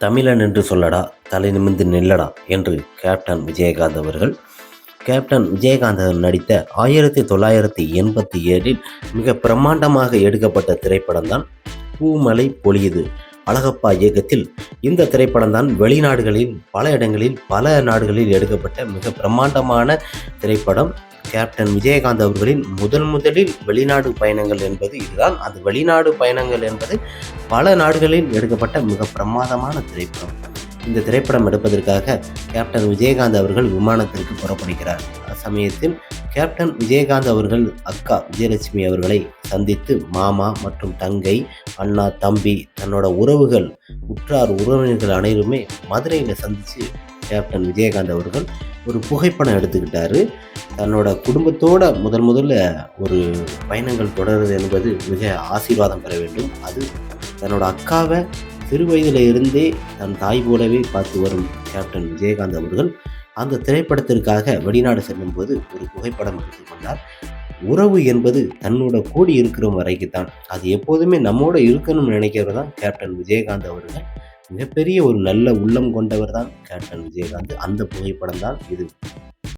தமிழன் என்று சொல்லடா தலை நிமிர்ந்து நில்லடா என்று கேப்டன் விஜயகாந்த் அவர்கள் கேப்டன் விஜயகாந்த் நடித்த ஆயிரத்தி தொள்ளாயிரத்தி எண்பத்தி ஏழில் மிக பிரம்மாண்டமாக எடுக்கப்பட்ட திரைப்படம் தான் பூமலை பொழியுது. அழகப்பா இயக்கத்தில் இந்த திரைப்படம் தான் வெளிநாடுகளில் பல இடங்களில் பல நாடுகளில் எடுக்கப்பட்ட மிக பிரம்மாண்டமான திரைப்படம். கேப்டன் விஜயகாந்த் அவர்களின் முதல் முதலில் வெளிநாடு பயணங்கள் என்பது இதுதான். அது வெளிநாடு பயணங்கள் என்பது பல நாடுகளில் எடுக்கப்பட்ட மிக பிரமாதமான திரைப்படம். இந்த திரைப்படம் எடுப்பதற்காக கேப்டன் விஜயகாந்த் அவர்கள் விமானத்திற்கு புறப்படுகிறார். அச்சமயத்தில் கேப்டன் விஜயகாந்த் அவர்கள் அக்கா விஜயலட்சுமி அவர்களை சந்தித்து மாமா மற்றும் தங்கை அண்ணா தம்பி தன்னோட உறவுகள் உற்றார் உறவினர்கள் அனைவருமே மதுரையில் சந்தித்து கேப்டன் விஜயகாந்த் அவர்கள் ஒரு புகைப்படம் எடுத்துக்கிட்டாரு. தன்னோட குடும்பத்தோட முதல் முதல்ல ஒரு பயணங்கள் தொடருது என்பது மிக ஆசீர்வாதம் பெற வேண்டும். அது தன்னோட அக்காவை சிறுவயதில் இருந்தே தன் தாய் போலவே பார்த்து வரும் கேப்டன் விஜயகாந்த் அவர்கள். அந்த திரைப்படத்திற்காக வெளிநாடு செல்லும் போது ஒரு புகைப்படம் எடுத்துக்கொண்டார் உறவு என்பது தன்னோட கூடி இருக்கிற வரைக்கு தான் அது எப்போதுமே நம்மோட இருக்கணும்னு நினைக்கிறது தான் கேப்டன் விஜயகாந்த் அவர்கள். மிகப்பெரிய ஒரு நல்ல உள்ளம் கொண்டவர் தான் கேப்டன் விஜயகாந்த். அந்த புகைப்படம் தான் இது.